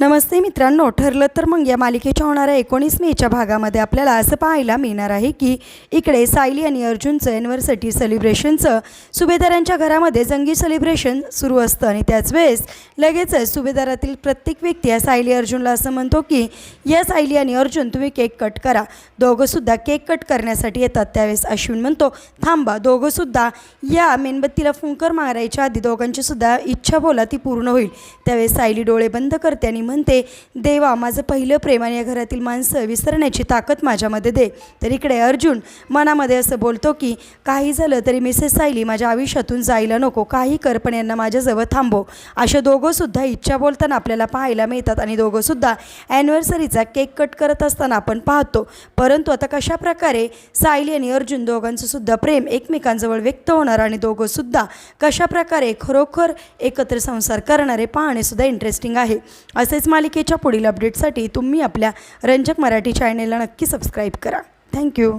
नमस्ते मित्रांनो ठरलं तर मग या मालिकेच्या होणाऱ्या एकोणीस मेच्या भागामध्ये आपल्याला असं पाहायला मिळणार आहे की इकडे सायली आणि अर्जुनचं ॲनिव्हर्सरी सेलिब्रेशनचं सुभेदारांच्या घरामध्ये जंगी सेलिब्रेशन सुरू असतं. आणि त्याच वेळेस लगेचच सुभेदारातील प्रत्येक व्यक्ती या सायली अर्जुनला असं म्हणतो की या सायली आणि अर्जुन तुम्ही केक कट करा. दोघंसुद्धा केक कट करण्यासाठी येतात त्यावेळेस अश्विन म्हणतो. थांबा दोघंसुद्धा या मेणबत्तीला फुंकर मारायच्या आधी दोघांची सुद्धा इच्छा बोला ती पूर्ण होईल. त्यावेळेस सायली डोळे बंद करते आणि म्हणते देवा माझं पहिलं प्रेम आणि या घरातील माणसं विसरण्याची ताकद माझ्यामध्ये दे. तर इकडे अर्जुन मनामध्ये असं बोलतो की काही झालं तरी मिसेस सायली माझ्या आयुष्यातून जायला नको. काही कर पण यांना माझ्याजवळ थांबव. अशा दोघंसुद्धा इच्छा बोलताना आपल्याला पाहायला मिळतात आणि दोघंसुद्धा ॲनिव्हर्सरीचा केक कट करत असताना आपण पाहतो. परंतु आता कशा प्रकारे सायली आणि अर्जुन दोघांचं सुद्धा प्रेम एकमेकांजवळ व्यक्त होणार आणि दोघंसुद्धा कशा प्रकारे खरोखर एकत्र संसार करणारे पाहणेसुद्धा इंटरेस्टिंग आहे. असेच मालिकेच्या पुढील अपडेटसाठी तुम्ही आपल्या रंजक मराठी चॅनेलला नक्की सबस्क्राईब करा. थँक्यू